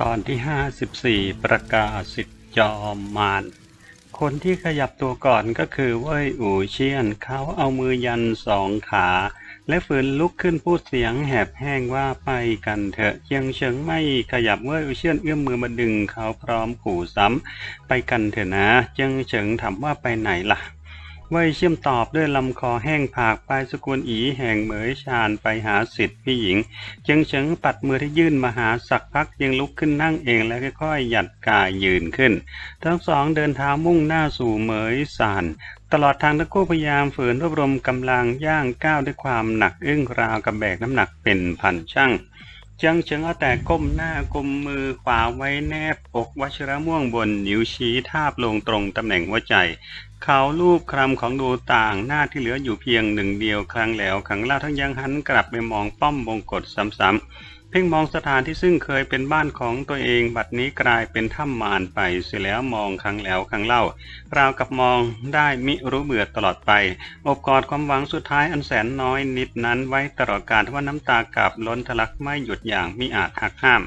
ตอนที่ 54 ประกาศสิทธิ์จอมมารคนที่ขยับตัวก่อนก็คือเว่ยอู่เชียนเขาเอามือยันสองขา และฝืนลุกขึ้นพูดเสียงแหบแห้งว่าไปกันเถอะเจียงเฉิงไม่ขยับเว่ยอู่เชียนเอื้อมมือมาดึงเขาพร้อมขู่ซ้ำไปกันเถอะนะเจียงเฉิงถามว่าไปไหนล่ะ เว่ยเชี่ยมตอบด้วยลำคอแห้งผากปลายสกุลอีแห่งเหมยชาญไปหาสิทธิ์พี่หญิงจิงเฉิงปัดมือที่ยื่นมาหาสักพักยังลุกขึ้นนั่งเองแล้วค่อยๆหยัดกายยืนขึ้น ทั้งสองเดินเท้ามุ่งหน้าสู่เหมยสานตลอดทางทั้งคู่พยายามฝืนรวบรวมกำลังย่างก้าวด้วยความหนักอึ้งราวกับแบกน้ำหนักเป็นพันช่าง เจิงเฉิงเอาแต่ก้มหน้าก้มมือขวาไว้แนบอกวชิระม่วงบนนิ้วชี้ทาบลงตรงตำแหน่งหัวใจ เขาลูบคลำของดูต่างหน้าที่เหลืออยู่เพียงหนึ่งเดียวครั้งแล้วครั้งเล่าทั้งยังหันกลับไปมองป้อมบงกฎซ้ำๆ เพ่งมองสถานที่ซึ่งเคยเป็นบ้านของตัวเอง บัดนี้กลายเป็นถ้ำมารไป เสียแล้วมองครั้งแล้วครั้งเล่า ราวกับมองได้มิรู้เบื่อตลอดไป อบกอดความหวังสุดท้ายอันแสนน้อยนิดนั้นไว้ตลอดการทว่าน้ำตากลับล้นทะลักไม่หยุดอย่างมิอาจหักห้าม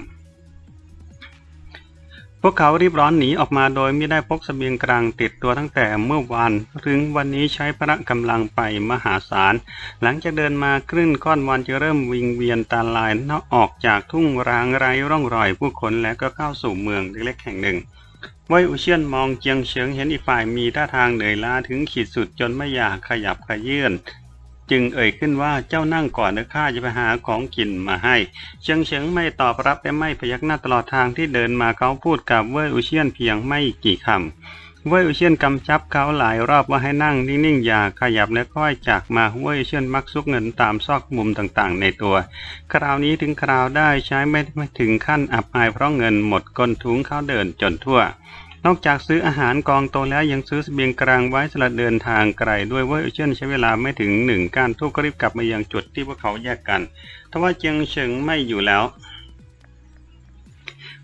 พวกเขารีบร้อนหนีออกมาโดยไม่ได้พกเสบียงกลางติดตัวตั้งแต่เมื่อวานถึงวันนี้ใช้พระกำลังไปมหาศาล หลังจากเดินมาครึ่งค่อนวันจะเริ่มวิงเวียนตาลายนอกออกจากทุ่งรางไร้ร่องรอยผู้คนและก็เข้าสู่เมืองเล็กๆแห่งหนึ่งว่ยอุเชียนมองเจียงเฉิงเห็นอีกฝ่ายมีท่าทางเหนื่อยล้าถึงขีดสุดจนไม่อยากขยับขยื่น จึงเอ่ยขึ้นว่าเจ้านั่งก่อนนะข้าจะไปหาของกินมาให้ เชิงเฉิงไม่ตอบรับและไม่พยักหน้าตลอดทางที่เดินมาเขาพูดกับเว่ยอุเชียนเพียงไม่กี่คำเว่ยอุเชียนกำชับเขาหลายรอบว่าให้นั่งนิ่งๆอย่าขยับและค่อยจากมาเว่ยอุเชียนมักซุกเงินตามซอกมุมต่างๆ ในตัว คราวนี้ถึงคราวได้ใช้ไม่ไม่ถึงขั้นอับอายเพราะเงินหมดก้นถุงเขาเดินจนทั่ว นอกจากซื้ออาหารกองโตแล้วยังซื้อเสบียงกลางไว้สำหรับเดินทางไกลด้วยว่าเช่นใช้เวลาไม่ถึงหนึ่งการทุกก็รีบกลับมายังจุดที่พวกเขาแยกกันทว่าเจียงเฉิงไม่อยู่แล้ว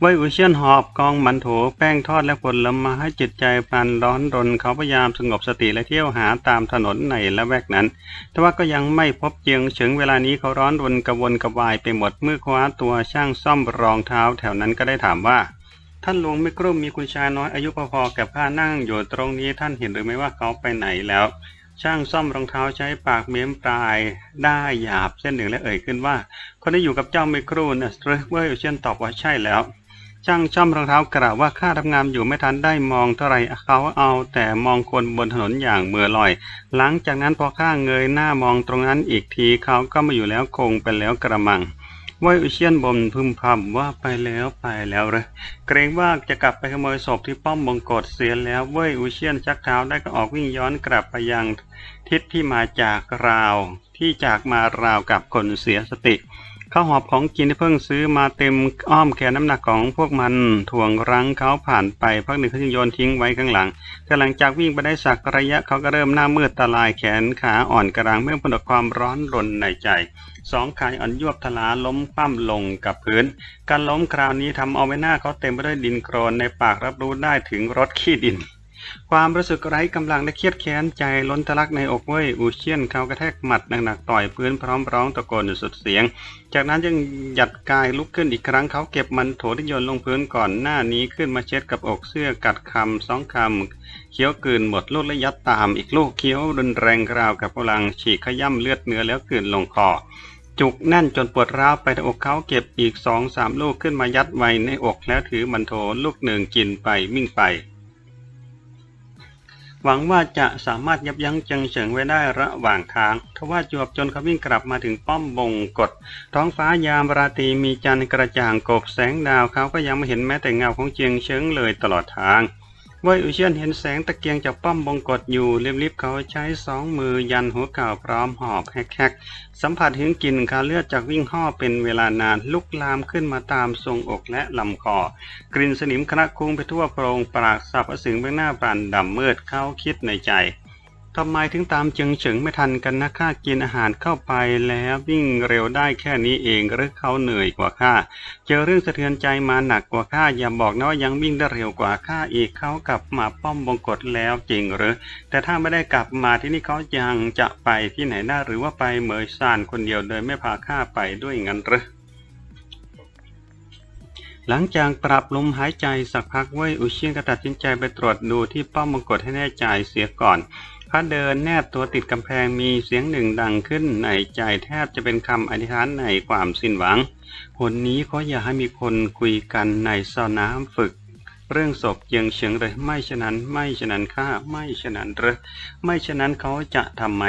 เว่ยอุเชียนหอบกองมันโถแป้งทอดและผลไม้ให้จิตใจพลันร้อนรนเขาพยายามสงบสติและเที่ยวหาตามถนนในละแวกนั้น แต่ว่าก็ยังไม่พบเจียงเฉิงเวลานี้เขาร้อนรนกระวนกระวายไปหมดเมื่อคว้าตัวช่างซ่อมรองเท้าแถวนั้นก็ได้ถามว่า ท่านหลวงไม่กลุ้มมีคุณชายน้อยอายุพอๆกับข้านั่งอยู่ตรงนี้ท่านเห็นหรือไม่ว่าเขาไปไหนแล้ว ช่างซ่อมรองเท้าใช้ปากเม้มปลายได้หยาบเส้นหนึ่งและเอ่ยขึ้นว่าคนที่อยู่กับเจ้าไม่กรู้นะสเตรเวอร์เช่นตอบว่าใช่แล้วช่างซ่อมรองเท้ากล่าวว่าข้าทำงานอยู่ไม่ทันได้มองเท่าไรเขาเอาแต่มองคนบนถนนอย่างเมื่อลอย หลังจากนั้นพอข้าเงยหน้ามองตรงนั้นอีกทีเขาก็ม่อยู่แล้วคงไปแล้วกระมัง ว่ยอุเชียนบ่นพึมพำว่าไปแล้วไปแล้วเลยเกรงว่าจะกลับไปขโมยศพที่ป้อมบงกฎเสียแล้วเว่ยอุเชียนชักเท้าได้ก็ออกวิ่งย้อนกลับไปยังทิศที่มาจากราวที่จากมาราวกับคนเสียสติ ข้าวหอบของกินที่เพิ่งซื้อมาเต็มอ้อมแขนน้ำหนักของพวกมันถ่วงรั้งเขาผ่านไปพักหนึ่งเขาจึงโยนทิ้งไว้ข้างหลัง แต่หลังจากวิ่งไปได้สักระยะเขาก็เริ่มหน้ามืดตาลายแขนขาอ่อนกระรังเมื่อผลความร้อนรนในใจสองขายอ่อนยวบทลาล้มคว่ำลงกับพื้น การล้มคราวนี้ทำเอาไว้หน้าเขาเต็มไปด้วยดินโครนในปากรับรู้ได้ถึงรสขี้ดิน ความรู้สึกไร้กำลังและเครียดแค้นใจล้นทะลักในอกเว้ยอูเชียนเขากระแทกหมัดหนักๆต่อยพื้นพร้อมร้องตะโกนสุดเสียง จากนั้นยังหยัดกายลุกขึ้นอีกครั้งเขาเก็บมันโถที่โยนลงพื้นก่อนหน้านี้ขึ้นมาเช็ดกับอกเสื้อกัดคำสองคำเคี้ยวกลืนหมดลูกและยัดตามอีกลูกเคี้ยวรุนแรงราวกับพลังฉีกขย่ำเลือดเนื้อแล้วกลืนลงคอจุกแน่นจนปวดร้าวไปในอกเขาเก็บอีกสองสามลูกขึ้นมายัดไว้ในอกแล้วถือมันโถลูกหนึ่งกินไปวิ่งไป หวังว่าจะสามารถยับยั้งเจิงเฉิงไว้ได้ระหว่างทางทว่าจวบจนเขาวิ่งกลับมาถึงป้อมบงกฎท้องฟ้ายามราตรีมีจันทร์กระจ่างกบแสงดาวเขาก็ยังไม่เห็นแม้แต่เงาของเจียงเฉิงเลยตลอดทาง เว่ยอุเชียนเห็นแสงตะเกียงจากป้อมบงกฎอยู่รีบๆเขาใช้สองมือยันหัวเก่าพร้อมหอบแฮกๆ สัมผัสถึงกลิ่นคาเลือดจากวิ่งห่อเป็นเวลานานลุกลามขึ้นมาตามทรงอกและลำคอ กลิ่นสนิมคณะคุ้งไปทั่วโพรงปรากสับอสิงเบื้องหน้าปรานดำมืดเขาคิดในใจ ทำไมถึงตามเจิงเฉิงไม่ทันกันนะข้ากินอาหารเข้าไปแล้ววิ่งเร็วได้แค่นี้เองหรือเขาเหนื่อยกว่าข้าเจอเรื่องสะเทือนใจมาหนักกว่าข้าอย่าบอกนะว่ายังวิ่งได้เร็วกว่าข้าอีกเขากลับมาป้อมบงกฎแล้วจริงหรือ แต่ถ้าไม่ได้กลับมาที่นี่เขายังจะไปที่ไหนได้หรือว่าไปเหมยซานคนเดียวโดยไม่พาข้าไปด้วยงั้นหรือหลังจากปรับลมหายใจสักพักเว่ยอุเชียนก็ตัดสินใจไปตรวจดูที่ป้อมมงกฎให้แน่ใจเสียก่อน เขาเดินแนบตัวติดกำแพงมีเสียงหนึ่งดังขึ้นในใจแทบจะเป็นคำอธิษฐานในความสิ้นหวังคนนี้เขาอยากให้มีคนคุยกันในสระน้ำฝึก เรื่องศพยังเฉียงเลยไม่ฉะนั้นไม่ฉะนั้นข้าไม่ฉะนั้นเหรือไม่ฉะนั้นเขาจะทำไม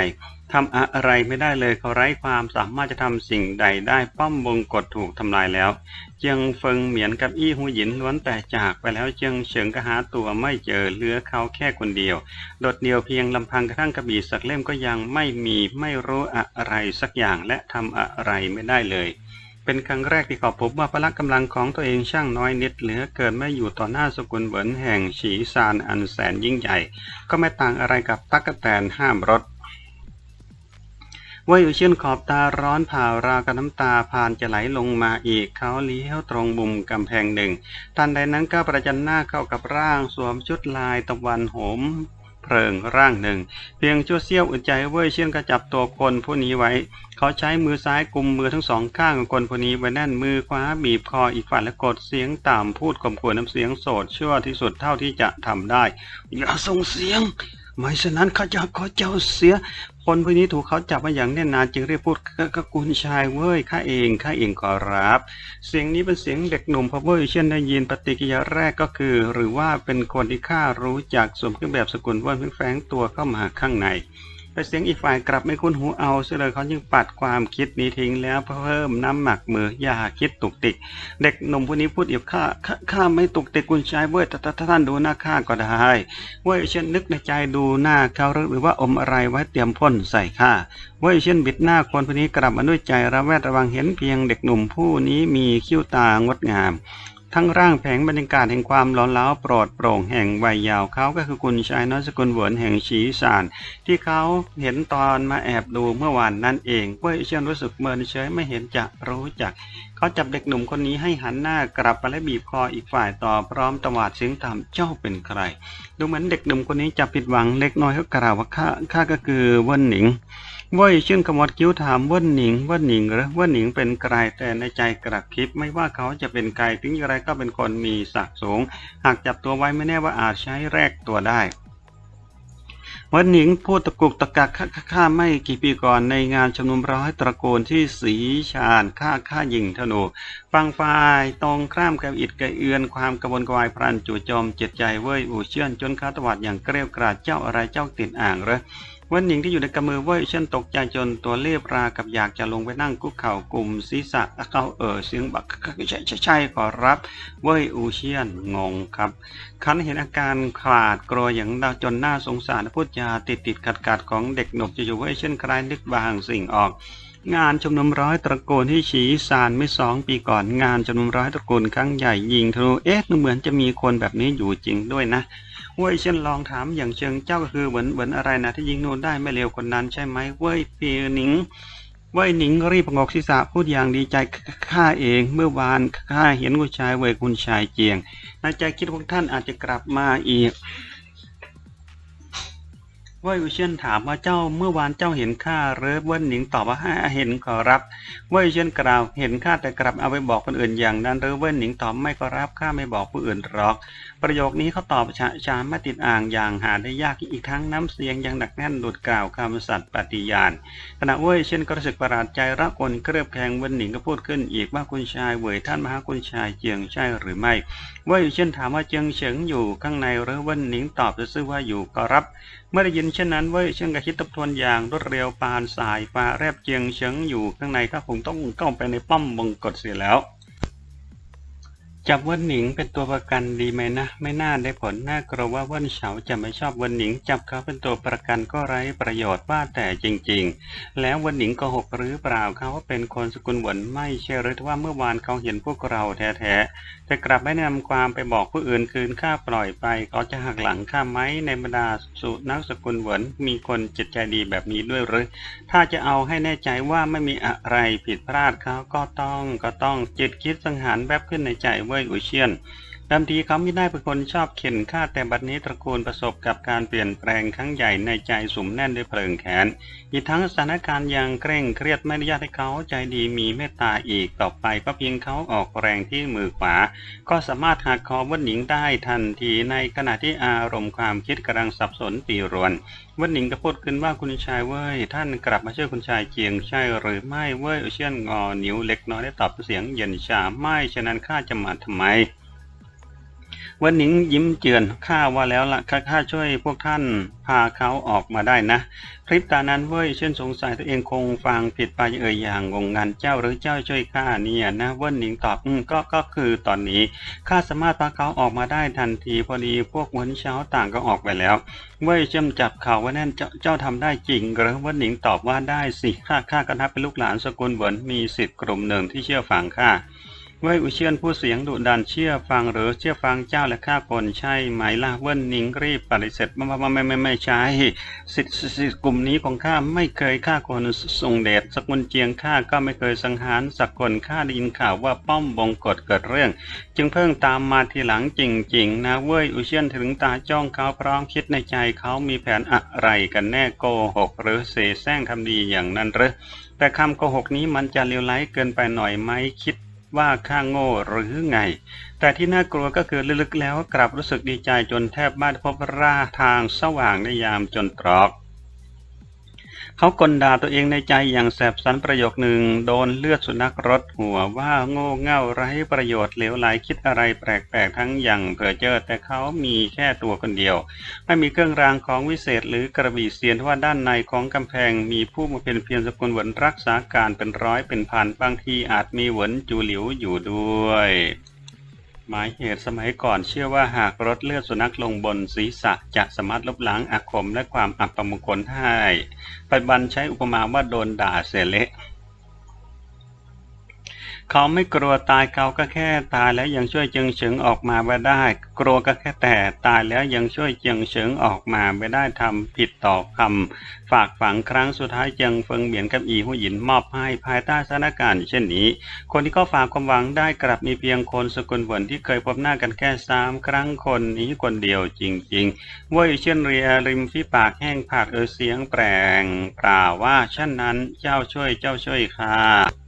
ทำอะไรไม่ได้เลยเขาไร้ความสามารถจะทำสิ่งใดได้ป้อมวงกฎถูกทำลายแล้วเจียงเฟิงเหมียนกับอี้หูหยินล้วนแต่จากไปแล้วเจียงเฉิงก็หาตัวไม่เจอเหลือเขาแค่คนเดียว โดดเดียวเพียงลำพังกระทั่งกระบี่สักเล่มก็ยังไม่มีไม่รู้อะไรสักอย่างและทำอะไรไม่ได้เลยเป็นครั้งแรกที่เขาพบว่าพละกำลังของตัวเองช่างน้อยนิดเหลือเกินไม่อยู่ต่อหน้าสกุลเหวินแห่งฉีซานอันแสนยิ่งใหญ่ ก็ไม่ต่างอะไรกับตั๊กแตนห้ามรถ ว่าอยู่เช่นขอบตาร้อนผ่าราวกับน้ำตาผ่านจะไหลลงมาอีกเขาเลี้ยวตรงมุมกำแพงหนึ่งทันใดนั้นก็ประจันหน้าเข้ากับร่างสวมชุดลายตะวันโหมเพลิงร่างหนึ่ง เพียงชั่วเสี้ยวอึดใจเว่ยเช่นก็จับตัวคนผู้นี้ไว้ เขาใช้มือซ้ายกุมมือทั้งสองข้างของคนผู้นี้ไว้แน่นมือขวาบีบคออีกฝ่ายและกดเสียงต่ำพูดข่มขู่น้ำเสียงโสดชั่วที่สุดเท่าที่จะทำได้ อย่าส่งเสียง ไม่ฉะนั้นข้าจะขอเจ้าเสีย คนพวกนี้ถูกเขาจับมาอย่างแน่นานาจึงเรียกพูดกกุลชายเว้ยข้าเองข้าเองขอรับ เสียงนี้เป็นเสียงเด็กหนุ่มพะเว้ยเช่นได้ยินปฏิกิริยาแรกก็คือ หรือว่าเป็นคนที่ข้ารู้จักสวมเครื่องแบบสกุลเว่ยเพิ่งแฝงตัวเข้ามาข้างใน แต่เสียงอีกฝ่ายกลับไม่คุ้นหูเอาเสียเลยเขาจึงปัดความคิดนี้ทิ้งแล้วเพิ่มน้ำหมักมืออย่าคิดตุกติก เด็กหนุ่มผู้นี้พูดอีกข้าข้าไม่ตุกติกกุญชายเว้ยแต่ถ้าท่านดูหน้าข้าก็ได้เว้ยเช่นนึกในใจดูหน้าเขาหรือว่าอมอะไรไว้เตรียมพ่นใส่ข้าเว่ยเช่นบิดหน้าคนผู้นี้กลับมาด้วยใจระแวดระวังเห็นเพียงเด็กหนุ่มผู้นี้มีคิ้วตางดงาม ทั้งร่างแผงบรรยากาศแห่งความร้อนเล้าโปรดโปร่งแห่งวัยยาวเขาก็คือคุณชายน้อยสกุลเหวินแห่งฉีสาน ที่เขาเห็นตอนมาแอบดูเมื่อวานนั่นเองเว่ยเช่นรู้สึกเมินเฉยไม่เห็นจะรู้จัก เขาจับเด็กหนุ่มคนนี้ให้หันหน้ากลับไปและบีบคออีกฝ่ายต่อพร้อมตวาดเสียงต่ำเจ้าเป็นใคร ดูเหมือนเด็กหนุ่มคนนี้จะผิดหวังเล็กน้อยเขากล่าวว่าข้าข้าก็คือเว่นหนิง ว่ยชื่นขมวดคิ้วถามว่นหนิงว่นหนิงหรือว่นหนิงเป็นใครแต่ในใจกระพริบไม่ว่าเขาจะเป็นใครถึงอย่างไรก็เป็นคนมีศักดิ์สูง หากจับตัวไว้ไม่แน่ว่าอาจใช้แรกตัวได้วันหนิงพูดตะกุกตะกักข้าข้าไม่กี่ปีก่อนในงานชุมนุมร้อยตระกูลที่สีชาญข้าข้ายิงธนูฟังฝ่ายตรงข้ามกับอิดกระเอือนความกระวนกระวายพรันจู่โจมเจิตใจเว้ยอู่เชื่อนจนเขาตวัดอย่างเกรียวกราดเจ้าอะไรเจ้าติดอ่างเหรอ วันหญิงที่อยู่ในกำมือเว่ยเช่นตกใจจนตัวเรียบรากับอยากจะลงไปนั่งคุกเข่ากลุ่มศีรษะเขาเอ่อเสียงบักใช่ใช่ขอรับเว่ยอูเชียนงงครับคันเห็นอาการขาดกลัวอย่างจนน่าสงสารพูดจาติดติดขัดขัดของเด็กหนุ่มจะอยู่เว่ยเช่นคลายนึกบางสิ่งออกงานชมนุมร้อยตระกูลที่ฉีซานเมื่อสองปีก่อนงานชมนุมร้อยตระกูลครั้งใหญ่ยิงธนูเอ๊ะเหมือนจะมีคนแบบนี้อยู่จริงด้วยนะ เว่ยเช่นลองถามอย่างเชิงเจ้าก็คือเหมือนเหมือนอะไรนะที่ยิงนูนได้ไม่เร็วคนนั้นใช่ไหมเว่ยเปีหนิงเว่ยหนิงรีบประงกศีรษะพูดอย่างดีใจข้าเองเมื่อวานข้าเห็นคุณชายเว่ยคุณชายเจียงในใจคิดพว่าท่านอาจจะกลับมาอีกเว่ยเชียนถามว่าเจ้าเมื่อวานเจ้าเห็นข้าหรือเว่นหนิงตอบว่าห้เห็นขอรับเว่ยเชียนกล่าวเห็นข้าแต่กลับเอาไปบอกคนอื่นอย่างนั้นหรือเว่นหนิงตอบไม่ขอรับข้าไม่บอกผู้อื่นหรอกประโยคนี้เขาตอบชาชาไม่ติดอ่างอย่างหาได้ยากอีกทั้งน้ำเสียงยังหนักแน่นดุดกล่าวคำสัตย์ปฏิญาณขณะเว่ยเช่นก็รู้สึกประหลาดใจระกลเครือบแคลงว่นหนิงก็พูดขึ้นอีกว่าคุณชายเว่ยท่านมหาคุณชายเจียงใช่หรือไม่เว่ยเช่นถามว่าเจียงเฉิงอยู่ข้างในหรือว่นหนิงตอบจะซื่อว่าอยู่ก็รับเมื่อได้ยินเช่นนั้นเว่ยเช่นก็คิดทบทวนอย่างรวดเร็วปานสายฟ้าแรบเจียงเฉิงอยู่ข้างในก็คงต้องเข้าไปในป้อมบงกฎเสียแล้ว จับเว่นหนิงเป็นตัวประกันดีไหมนะ ไม่น่าได้ผลน่ากลัวว่าเว่นเฉาจะไม่ชอบเว่นหนิง จับเขาเป็นตัวประกันก็ไร้ประโยชน์ว่าแต่จริง ๆ แล้วเว่นหนิงโก็หกหรือเปล่าเขาเป็นคนสกุลเหวินไม่ใช่หรือว่าเมื่อวานเขาเห็นพวกเราแท้ๆแต่กลับไม่นำความไปบอกผู้อื่นคืนข้าปล่อยไปเขาจะหักหลังข้าไหมในบรรดาสุนักสกุลเหวินมีคนจิตใจดีแบบนี้ด้วยหรือถ้าจะเอาให้แน่ใจว่าไม่มีอะไรผิดพลาดเขาก็ต้องก็ต้องจิตคิดสังหารแวบขึ้นในใจเว่ยอุย เชียนดำทีเขาไม่ได้เป็นคนชอบเข็นฆ่าแต่บัดนี้ตระกูลประสบกับการเปลี่ยนแปลงครั้งใหญ่ในใจสุมแน่นด้วยเพลิงแขน อีกทั้งสถานการณ์ยังเคร่งเครียดไม่อนุญาตให้เขาใจดีมีเมตตาอีกต่อไปก็เพียงเขาออกแรงที่มือขวา ก็สามารถหักคอวันหนิงได้ทันทีในขณะที่อารมณ์ความคิดกำลังสับสนปีรวนวันหนิงก็พูดขึ้นว่าคุณชายเว้ยท่านกลับมาช่วยคุณชายเจียงใช่หรือไม่เว้ยเชียนงอนิ้วเล็กน้อยได้ตอบเสียงเย็นชาไม่ฉะนั้นข้าจะมาทำไม วันหนิงยิ้มเจือนข้าว่าแล้วละ่ะข้าช่วยพวกท่านพาเขาออกมาได้นะพริบตานั้นเว้ยเช่นสงสัยตัวเองคงฟังผิดไปเอ่ยอย่างงงงันเจ้าหรือเจ้าช่วยข้าเนี่ยนะเว้นหนิงตอบอืมก็ก็คือตอนนี้ข้าสามารถพาเขาออกมาได้ทันทีพอดีพวกวันเช้าต่างก็ออกไปแล้วเว่ยเชื่อมจับเขาว่าแน่นเจ้าเจ้าทำได้จริงหรือว่าหนิงตอบว่าได้สิข้าข้าก็นับเป็นลูกหลานสกุลเหวินมีสิทธิ์กลุ่มหนึ่งที่เชื่อฟังข้า เว่ยอุเชียนผู้เสียงดุดันเชื่อฟังหรือเชื่อฟังเจ้าและข้าคนใช่ไหมล่ะเว่นนิงรีบปฏิเสธไม่ไม่ไม่ไม่ไม่ใช่สิทธิ์สิกลุ่มนี้ของข้าไม่เคยฆ่าคนทรงเดชสกุลเจียงข้าก็ไม่เคยสังหารสักคนข้าได้ยินข่าวว่าป้อมบงกฎเกิดเรื่อง จึงเพิ่งตามมาทีหลังจริง ๆ นะเว้ยอุเชียนถึงตาจ้องเขาพร้อมคิดในใจเขามีแผนอะไรกันแน่โกหกหรือเสแสร้งทำดีอย่างนั้นหรือแต่คำโกหกนี้มันจะเลวร้ายเกินไปหน่อยไหมคิด ว่าข้าโง่หรือไง แต่ที่น่ากลัวก็คือลึกๆแล้วกลับรู้สึกดีใจจนแทบบ้านพบราทางสว่างในยามจนตรอก เขากลด่าตัวเองในใจอย่างแสบสันประโยคหนึ่งโดนเลือดสุนัขรดหัวว่าโง่เง่าไร้ประโยชน์เหลวไหลคิดอะไรแปลกๆทั้งอย่างเผื่อเจอแต่เขามีแค่ตัวคนเดียว ไม่มีเครื่องรางของวิเศษหรือกระบี่เสียนว่าด้านในของกำแพงมีผู้มาเป็นเพียงสกุลเหวินรักษาการเป็นร้อยเป็นพันบางทีอาจมีเหวินจูหลิวอยู่ด้วย หมายเหตุสมัยก่อนเชื่อว่าหากรดเลือดสุนัขลงบนศีรษะจะสามารถลบล้างอาคมและความอับประมงคลให้ปัจจุบันใช้อุปมาว่าโดนด่าเสยเละ เขาไม่กลัวตายเขาก็แค่ตายแล้วยังช่วยเจิงเฉิงออกมาไม่ได้ กลัวก็แค่แต่ตายแล้วยังช่วยเจิงเฉิงออกมาไม่ได้ทำผิดต่อคำฝากฝังครั้งสุดท้ายจิงเฟิงเหมียนกับอีหูหยินมอบให้ภายใต้สถานการณ์เช่นนี้ คนที่เขาฝากความหวังได้กลับมีเพียงคนสกุลเหวินที่เคยพบหน้ากันแค่สามครั้งคนนี้คนเดียวจริงๆว่ยเช่นเรียริมฝีปากแห้งผากเออเสียงแปลงเปล่าว่าเช่นนั้นเจ้าช่วยเจ้าช่วยค่ะ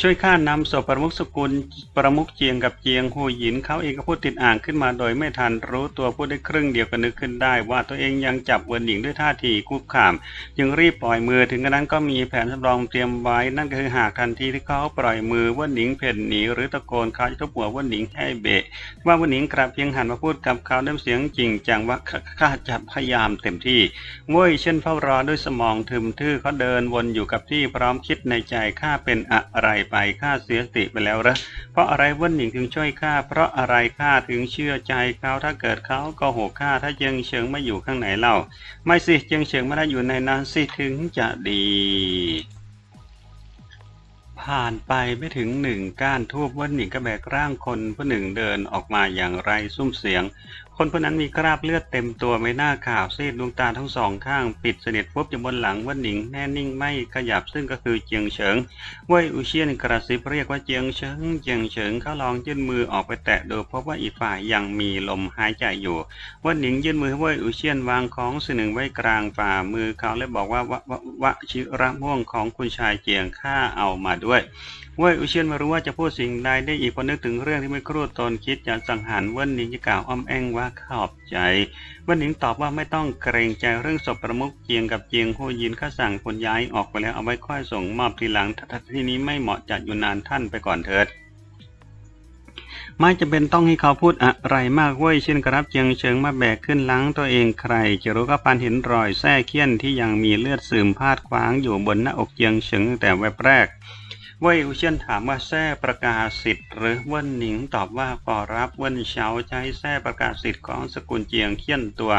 ช่วยข้านำศพประมุขสกุลประมุขเจียงกับเจียงหูหยินเขาเองก็พูดติดอ่างขึ้นมาโดยไม่ทันรู้ตัวพูดได้ครึ่งเดียวก็นึกขึ้นได้ ว่าตัวเองยังจับเวินหญิงด้วยท่าทีคุกขาม จึงรีบปล่อยมือถึงกระนั้นก็มีแผนสำรองเตรียมไว้ นั่นก็คือหากทันทีที่เขาปล่อยมือเว่าหนิงเพ่นหนีหรือตะโกนเขาจะทุบหัวเว่าหนิงให้เบะ ว่าเว่าหนิงกลับเพียงหันมาพูดกับเขาด้วยเสียงจริงจังว่าข้าจะพยายามเต็มที่เว้ยเช่นเฝ้ารอด้วยสมองทึมทื่อเขาเดินวนอยู่กับที่พร้อมคิดในใจข้าเป็นอะไรไปข้าเสียสติไปแล้วเหรอเพราะอะไรเว่าหนิงถึงช่วยข้าเพราะอะไรข้าถึงเชื่อใจเขาถ้าเกิดเขาก็โหกข้าถ้าเจิงเฉิงไม่อยู่ข้างไหนเล่า ไม่สิเจิงเฉิงไม่ได้อยู่ในนั้นสิถึงจะดีผ่านไปไม่ถึงหนึ่งก้านทูบวันหนิงก็แบกร่างคนผู้หนึ่งเดินออกมาอย่างไรซุ้มเสียง คนผู้นั้นมีคราบเลือดเต็มตัวไม่น่าข่าวซีดดวงตาทั้งสองข้าง ปิดสนิทพบอยู่บนหลังวันหนิงแน่นิ่งไม่ขยับซึ่งก็คือเจียงเฉิงว่ยอุเชียนกระซิบเรียกว่าเจียงเฉิงเจียงเฉิงเขาลองยื่นมือออกไปแตะดูพบว่าอีกฝ่ายยังมีลมหายใจอยู่วันหนิงยื่นมือให้ว่ยอุเชียนวางของสิ่งหนึ่งไว้กลางฝ่ามือเขาและบอกว่าวะวะวะชิระม่วงของคุณชายเจียงข้าเอามาด้วยว่ยอุเชียนไม่รู้ว่าจะพูดสิ่งใดได้อีกพอนึกถึงเรื่องที่ไม่ครู่ตนคิดจะสังหารเว่นหนิงจะกล่าวอ้อมแองว่าขอบใจเว่นหนิงตอบว่าไม่ต้องเกรงใจเรื่องศพประมุขเจียงกับเจียงหูยินข้าสั่งคนย้ายออกไปแล้วเอาไว้ค่อยส่งมอบทีหลังถ้าที่นี้ไม่เหมาะจัดอยู่นานท่านไปก่อนเถิดไม่จะเป็นต้องให้เขาพูดอะไรมากเว้ยเช่นกรับเจียงเชิงมาแบกขึ้นหลังตัวเองใคร จะรู้ก็ปานเห็นรอยแส้เขี้ยนที่ยังมีเลือดซึมพาดขวางอยู่บนหน้าอกเจียงเฉิงแต่แวบแรก เว่ยอุเชียนถามว่าแท้ประกาศสิทธิ์ หรือเว่นหนิงตอบว่าปอรับเว่นเฉาใช้แท้ประกาศสิทธิ์ของสกุลเจียงเขี้ยนตัว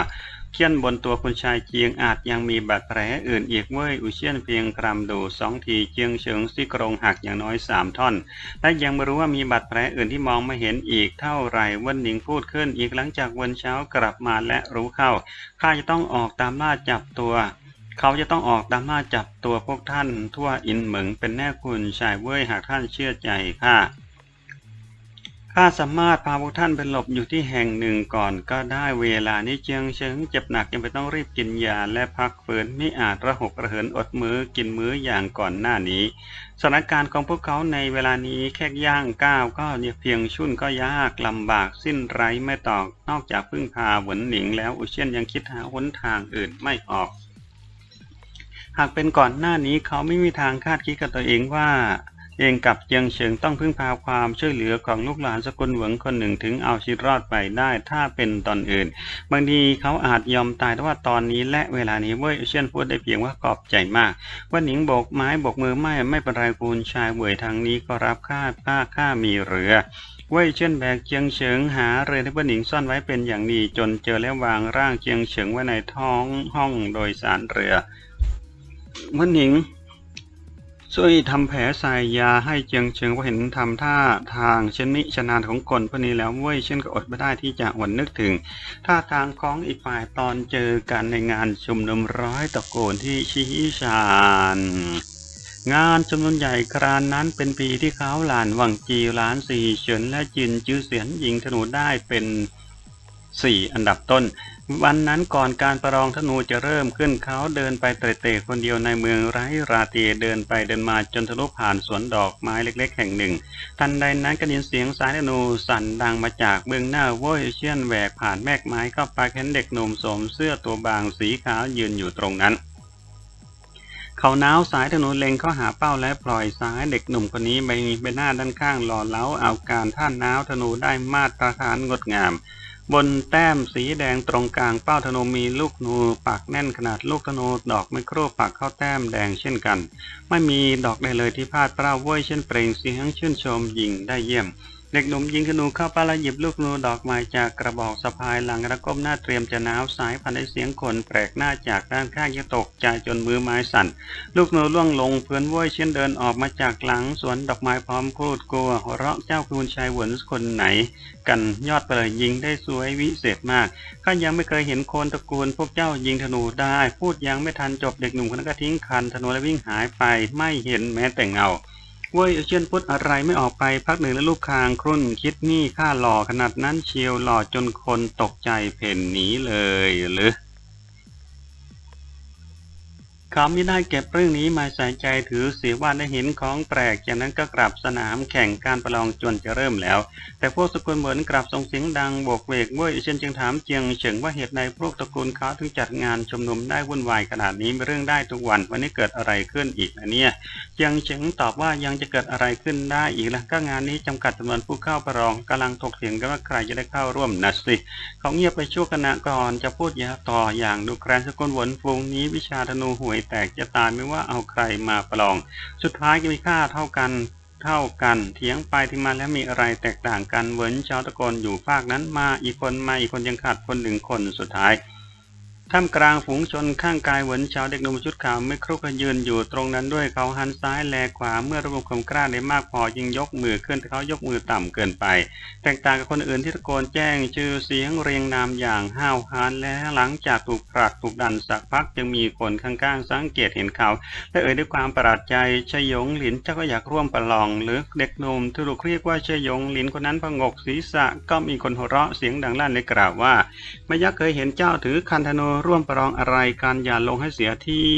เขี้ยนบนตัวคุณชายเจียงอาจยังมีบาดแผลอื่นอีกเว่ยอุเชียนเพียงกรำดูสองทีเจียงเฉิงซี่โครงหักอย่างน้อยสามท่อน และยังไม่รู้ว่ามีบาดแผลอื่นที่มองไม่เห็นอีกเท่าไหร่เว่นหนิงพูดขึ้นอีกหลังจากวันเช้ากลับมาและรู้เข้าข้าจะต้องออกตามล่าจับตัว เขาจะต้องออกตามล่าจับตัวพวกท่านทั่วอินเหมิงเป็นแน่คุณชายเว่ยหากท่านเชื่อใจข้าข้าสามารถพาพวกท่านไปหลบอยู่ที่แห่งหนึ่งก่อนก็ได้เวลานี้เจียงเฉิงเจ็บหนักยังไปต้องรีบกินยาและพักฟื้นไม่อาจระหกระเหินอดมื้อกินมื้ออย่างก่อนหน้านี้สถานการณ์ของพวกเขาในเวลานี้แค่ย่างก้าวก็เนี่ยเพียงชุ่นก็ยากลำบากสิ้นไร้ไม่ตอกนอกจากพึ่งพาหวนหนิงแล้วอุเชียนยังคิดหาหนทางอื่นไม่ออก หากเป็นก่อนหน้านี้เขาไม่มีทางคาดคิดกับตัวเองว่า เองกับเจียงเฉิงต้องพึ่งพาความช่วยเหลือของลูกหลานสกุลเหวิงคนหนึ่งถึงเอาชีวิตรอดไปได้ถ้าเป็นตอนอื่น บางทีเขาอาจยอมตายแต่ว่าตอนนี้และเวลานี้เว่ยเชียนพูดได้เพียงว่าขอบใจมาก ว่าหนิงโบกไม้โบกมือไม่ไม่เป็นไรคุณชายเว่ยทางนี้ก็รับค่าค่าค่ามีเรือเว่ยเช่นแบกเจียงเฉิงหาเรือที่เว่ยหนิงซ่อนไว้เป็นอย่างดีจนเจอแล้ววางร่างเจียงเฉิงไว้ในท้องห้องโดยสารเรือ ว่ยหนิง ช่วยทำแผลใส่ยาให้เจียงเฉิงเพราะเห็นทำท่าทางเช่นนี้ชนานของคนพวกนี้แล้วเว้ยเช่นก็อดไม่ได้ที่จะหวนนึกถึงท่าทางของอีกฝ่ายตอนเจอกันในงานชุมนุมร้อยตะโกนที่ชีชานงานจำนวนใหญ่ครานนั้นเป็นปีที่เขาหลานวังจีหลานสี่เฉินและจินจื้อเสียนยิงธนูได้เป็น สี่อันดับต้น วันนั้นก่อนการประลองธนูจะเริ่มขึ้นเขาเดินไปเตะๆคนเดียวในเมืองไร้ราตีเดินไปเดินมาจนทะลุผ่านสวนดอกไม้เล็ก ๆ แห่งหนึ่ง ทันใดนั้นก็ด้ยินเสียงสายธนูสั่นดังมาจากเบื้องหน้าโว้ยเชี่ยนแหวกผ่านแมกไม้เข้าไปเห็นเด็กหนุ่มสวมเสื้อตัวบางสีขาวยืนอยู่ตรงนั้นเขาน้าวสายธนูเล็งเข้าหาเป้าและปล่อยซ้ายเด็กหนุ่มคนนี้ใบใบหน้าด้านข้างหล่อเล้าเอาการท่านน้าวธนูได้มาตรฐานงดงาม บนแต้มสีแดงตรงกลางเป้าธนูมีลูกธนูปักแน่นขนาดลูกธนูดอกไมโครปักเข้าแต้มแดงเช่นกัน ไม่มีดอกใดเลยที่พลาดเป้าเว้ยเช่นเปล่งเสียงชื่นชมยิงได้เยี่ยม เด็กหนุ่มยิงธนูเข้าป้าและหยิบลูกธนูดอกไม้จากกระบอกสะพายหลังแล้วก้มหน้าเตรียมจะน้าวสายพันในเสียงคนแปลกหน้าจากด้านข้างยังตกใจจนมือไม้สั่น ลูกธนูล่วงลงเพื่อนว้ยเช่นเดินออกมาจากหลังสวนดอกไม้พร้อมพูดกลัวหัวเราะเจ้าคุณชายหวนคนไหน กันยอดไปเลยยิงได้สวยวิเศษมากข้ายังไม่เคยเห็นคนตระกูลพวกเจ้ายิงธนูได้ พูดยังไม่ทันจบเด็กหนุ่มคนนั้นก็ทิ้งคันธนูและวิ่งหายไปไม่เห็นแม้แต่เงา เว้ยเชียนพูดอะไรไม่ออกไปพักหนึ่งแล้วลูกคางครุ่นคิดนี่ข้าหล่อขนาดนั้นเชียวหล่อจนคนตกใจเพ่นหนีเลยหรือ เขาไม่ได้เก็บเรื่องนี้มาใส่ใจถือเสียว่าได้เห็นของแปลก จากนั้นก็กลับสนามแข่งการประลองจนจะเริ่มแล้ว แต่พวกสกุลเหมือนกลับส่งเสียงดังโบกเวกเว้ยเช่นจึงถามเจียงเฉิงว่าเหตุใดพวกตระกูลเขาถึงจัดงานชุมนุมได้วุ่นวายขนาดนี้เรื่องได้ทุกวันวันนี้เกิดอะไรขึ้นอีกนะเนี่ยเจียงเฉิงตอบว่ายังจะเกิดอะไรขึ้นได้อีกล่ะก็งานนี้จำกัดจำนวนผู้เข้าประลองกำลังถกเถียงกันว่าใครจะได้เข้าร่วมนะสิเขาเงียบไปชั่วขณะก่อนจะพูดยาต่ออย่างดูแกรนสกุลหวนฟูงนี้วิชาธนูหวยแตกจะตายไม่ว่าเอาใครมาประลอง สุดท้ายก็มีค่าเท่ากันเท่ากันเถียงไปที่มาแล้วมีอะไรแตกต่างกันเว้นชาวตะโกนอยู่ภาคนั้นมาอีกคนมาอีกคนยังขาดคนหนึ่งคนสุดท้าย ท่ามกลางฝูงชนข้างกายเหวินชาวเด็กหนุ่มชุดขาวไม่ครุกยืนอยู่ตรงนั้นด้วยเขาหันซ้ายแลขวาเมื่อระบบความกล้าได้มากพอยิงยกมือขึ้นแต่เขายกมือต่ำเกินไป แตกต่างกับคนอื่นที่ตะโกนแจ้งชื่อเสียงเรียงนามอย่างห้าวหาญและหลังจากถูกผลักถูกดันสักพักจึงมีคนข้างๆสังเกตเห็นเขาและเอ่ยด้วยความประหลาดใจชยงหลินเจ้าก็อยากร่วมประลอง หรือเด็กหนุ่มที่ถูกเรียกว่าชยงหลินคนนั้นพงกศีรษะก็มีคนหัวเราะเสียงดังลั่นในกล่าวว่าไม่ยักเคยเห็นเจ้าถือคันธนูร่วมประลองอะไรกันอย่าลงให้เสียที่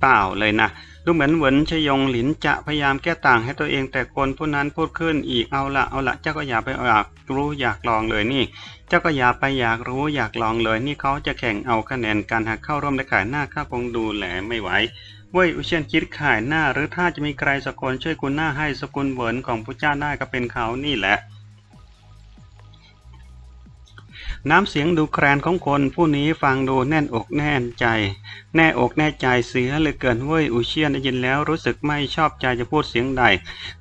เปล่าเลยนะดูเหมือนเหวินชยงหลินจะพยายามแก้ต่างให้ตัวเองแต่คนผู้นั้นพูดขึ้นอีกเอาละเอาละเจ้าก็อย่าไปอยากรู้อยากลองเลยนี่ เจ้าก็อย่าไปอยากรู้อยากลองเลย นี่เขาจะแข่งเอาคะแนนการหากเข้าร่วมในขายหน้าข้าคงดูแลไม่ไหวเว้ยอุเชียนคิดขายหน้า หรือถ้าจะมีใครสักคนช่วยกุนหน้าให้สกุลเหวินของพระเจ้าได้ก็เป็นเขานี่แหละ น้ำเสียงดูแครนของคนผู้นี้ฟังดูแน่นอกแน่นใจ แน่อกแน่ใจเสียเลยเกินเว้ยอุเชียนได้ยินแล้วรู้สึกไม่ชอบใจจะพูดเสียงใด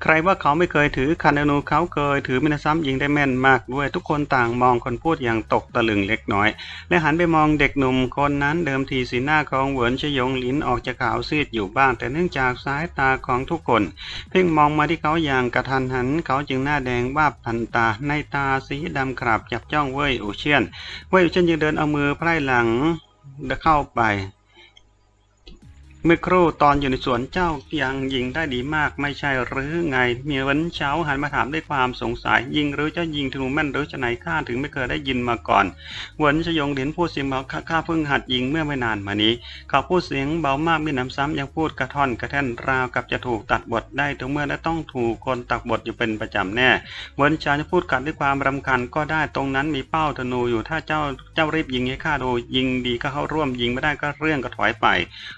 ใครว่าเขาไม่เคยถือคันธนูเขาเคยถือมินาซ้ำยิงได้แม่นมากด้วยทุกคนต่างมองคนพูดอย่างตกตะลึงเล็กน้อย และหันไปมองเด็กหนุ่มคนนั้นเดิมทีสีหน้าของเหวินชยงลิ้นออกจะขาวซีดอยู่บ้าง แต่เนื่องจากสายตาของทุกคน เพ่งมองมาที่เขาอย่างกระทันหัน เขาจึงหน้าแดงว่าบพันตาในตาสีดำขราบจับจ้องเว้ยอุเชียน เว่ยเช่นยังเดินเอามือไพร่หลังเข้าไป เมื่อครู่ตอนอยู่ในสวนเจ้ายังยิงได้ดีมากไม่ใช่หรือไง เมียวันเช้าหันมาถามด้วยความสงสัย ยิงหรือเจ้ายิงธนูแม่นหรือจะไหนข้าถึงไม่เคยได้ยินมาก่อนหวนชยงเหรียญพูดเสียงเบาข้าข้าเพิ่งหัดยิงเมื่อไม่นานมานี้ เขาพูดเสียงเบามากมีน้ำซ้ำยังพูดกระท่อนกระแท่นราวกับจะถูกตัดบทได้ถึงเมื่อและต้องถูกคนตัดบทอยู่เป็นประจำแน่หวนชาจะพูดกัดด้วยความรำคาญก็ได้ตรงนั้นมีเป้าธนูอยู่ถ้าเจ้าเจ้ารีบยิงให้ข้าดูยิงดีก็เข้าร่วมยิงไม่ได้ก็เรื่องก็ถอยไป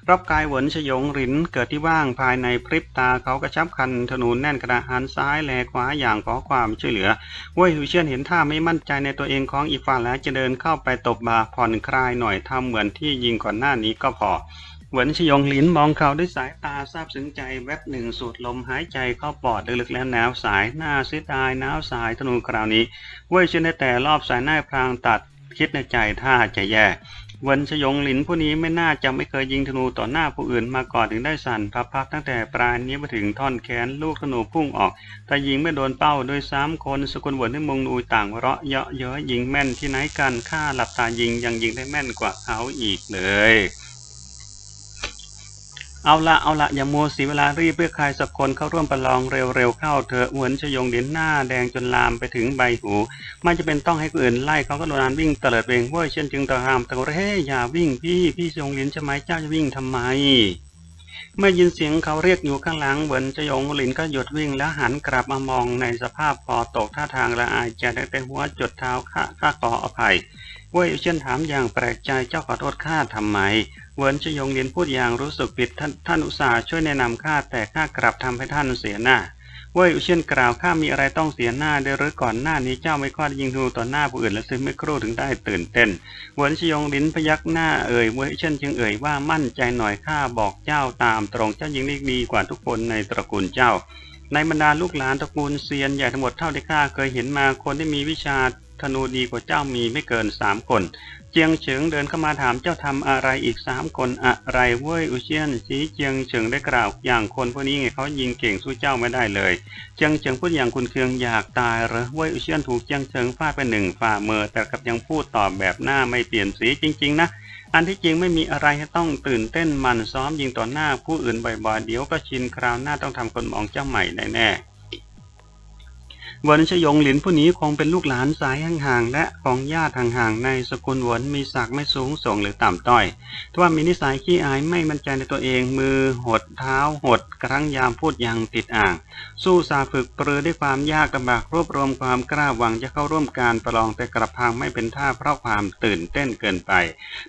รอบกายวนชยงหรินเกิดที่ว่างภายในพริบตาเขากระชับคันธนูแน่นกระหันซ้ายแลขวาอย่างขอความช่วยเหลือเว่ยหูเชียนเห็นท่าไม่มั่นใจในตัวเองของอีฟานแล้วจะเดินเข้าไปตบบาผ่อนคลายหน่อยทำเหมือนที่ยิงก่อนหน้านี้ก็พอหวนชยงหลินมองเขาด้วยสายตาซาบซึ้งใจแวบหนึ่งสูดลมหายใจเข้าปอดลึกๆแล้วหนาวสายหน้าเสียดายหนาวสายธนูคราวนี้เว่ยเชียนได้แต่รอบสายหน้าพรางตัดคิดในใจท่าจะแย่ เวนชยงหลินผู้นี้ไม่น่าจะไม่เคยยิงธนูต่อหน้าผู้อื่นมาก่อนถึงได้สั่นพับพักตั้งแต่ปลายนี้มาถึงท่อนแขนลูกธนูพุ่งออก แต่ยิงไม่โดนเป้าโดยสามคนสกุลเวินที่มงนูต่างเราะเยาะเย้ยยิงแม่นที่ไหนกันข้าหลับตายิงยังยิงได้แม่นกว่าเขาอีกเลย เอาละเอาละอย่ามัวเสียเวลารีบเพื่อใครสักคนเข้าร่วมประลองเร็วๆเข้าเถอะเหมือนชยงเด่นหน้าแดงจนลามไปถึงใบหู ไม่จะเป็นต้องให้คนอื่นไล่เขาก็โดนานวิ่งเตลิดเวงเว้ยเช่นจึงตะหามตะโกนเฮ้ยอย่าวิ่งพี่พี่ชยงเด่นใช่ไหมเจ้าจะวิ่งทำไมเมื่อยินเสียงเขาเรียกอยู่ข้างหลังเหมือนชยงหลินก็หยุดวิ่งแล้วหันกลับมามองในสภาพคอตกท่าทางละอายใจได้แต่หัวจดเท้าข้าข้าขออภัยเว้ยเช่นถามอย่างแปลกใจเจ้าขอโทษข้าทำไม เวินชยงเรียนพูดอย่างรู้สึกผิดท่านท่านอุตส่าห์ช่วยแนะนำข้าแต่ข้ากลับทำให้ท่านเสียหน้าเว่ยอุเชียนกล่าวข้ามีอะไรต้องเสียหน้าเดหรือก่อนหน้านี้เจ้าไม่ค่อยยิงธนูต่อหน้าผู้อื่นและซึ่งไม่ครู่ถึงได้ตื่นเต้นเวินชยงลินพยักหน้าเอ่ยเว่ยอุเชียนจึงเอ่ยว่ามั่นใจหน่อยข้าบอกเจ้าตามตรงเจ้ายิงได้ดีกว่าทุกคนในตระกูลเจ้าในบรรดาลูกหลานตระกูลเซียนใหญ่ทั้งหมดเท่าที่ข้าเคยเห็นมาคนที่มีวิชา ธนูดีกว่าเจ้ามีไม่เกินสามคน เจียงเฉิงเดินเข้ามาถามเจ้าทำอะไรอีกสามคนอะไรเว้ยอุเชียนสีเจียงเฉิงได้กล่าวอย่างคนพวกนี้ไงเขายิงเก่งสู้เจ้าไม่ได้เลย เจียงเฉิงพูดอย่างคุณเคืองอยากตายเหรอเว้ยอุเชียนถูกเจียงเฉิงฟาดไปหนึ่งฝ่ามือแต่กับยังพูดตอบแบบหน้าไม่เปลี่ยนสีจริง ๆ นะอันที่จริงไม่มีอะไรให้ต้องตื่นเต้นมันซ้อมยิงต่อหน้าผู้อื่นบ่อยๆเดี๋ยวก็ชินคราวหน้าต้องทำคนมองเจ้าใหม่แน่ๆ หวนชยงหลินผู้นี้คงเป็นลูกหลานสายห่างๆและของญาติห่างๆในสกุลหวนมีศักดิ์ไม่สูงส่งหรือต่ำต้อยทว่ามีนิสัยขี้อายไม่มั่นใจในตัวเองมือหดเท้าหดครั้งยามพูดอย่างติดอ่าง สู้สาฝึกปรือด้วยความยากลำบากรวบรวมความกล้าหวังจะเข้าร่วมการประลองแต่กระพังไม่เป็นท่าเพราะความตื่นเต้นเกินไป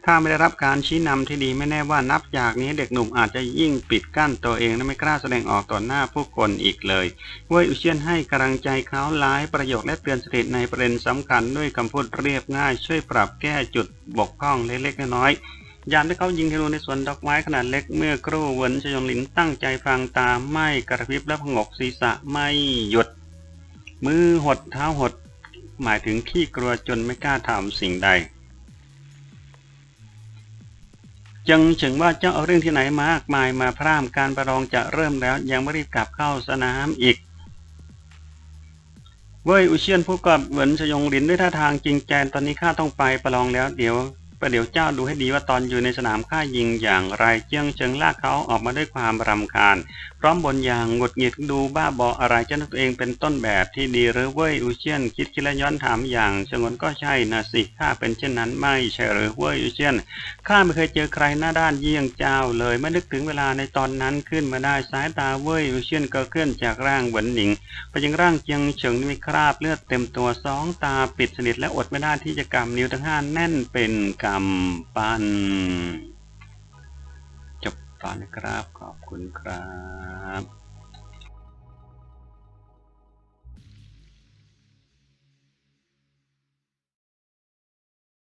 ถ้าไม่ได้รับการชี้นำที่ดีไม่แน่ว่านับจากนี้เด็กหนุ่มอาจจะยิ่งปิดกั้นตัวเองและไม่กล้าแสดงออกต่อหน้าผู้คนอีกเลยเว่ยอุเชียนให้กำลังใจเขาหลายประโยคและเตือนสติในประเด็นสำคัญด้วยคำพูดเรียบง่าย ช่วยปรับแก้จุดบกพร่องเล็กๆน้อยๆยามที่เขายิงธนูในสวนดอกไม้ขนาดเล็กเมื่อครู่เวินชยงหลินตั้งใจฟังตามไม่กระพริบและพงกศีรษะไม่หยุด มือหดเท้าหด หมายถึงขี้กลัวจนไม่กล้าทำสิ่งใดจังเฉิงว่าเจ้าเอาเรื่องที่ไหนมากมายมาพร่ำการประลองจะเริ่มแล้วยังไม่รีบกลับเข้าสนามอีก เว้ยอุเชียนผู้กับเหมือนชยงลินด้วยท่าทางจริงใจตอนนี้ข้าต้องไปประลองแล้วเดี๋ยวประเดี๋ยวเจ้าดูให้ดีว่าตอนอยู่ในสนามข้ายิงอย่างไรเจียงเฉิงลากเขาออกมาด้วยความรำคาญ ร้อมบนอย่างหงุดหงิดดูบ้าบออะไรเจ้าตัวเองเป็นต้นแบบที่ดีหรือเว้ยอุเชียน คิดคิดและย้อนถามอย่างชงนก็ใช่นะสิข้าเป็นเช่นนั้นไม่ใช่หรือเว้ยอุเชียนข้าไม่เคยเจอใครหน้าด้านเยี่ยงเจ้าเลยไม่นึกถึงเวลาในตอนนั้นขึ้นมาได้สายตาเว้ยอุเชียนก็เคลื่อนจากร่างเหวินหนิงไปยังร่างเจียงเฉิงมีคราบเลือดเต็มตัวสองตาปิดสนิทและอดไม่ได้ที่จะกำนิ้วทั้งห้าแน่นเป็นกำปั้น อนนะครับ ขอบคุณครับ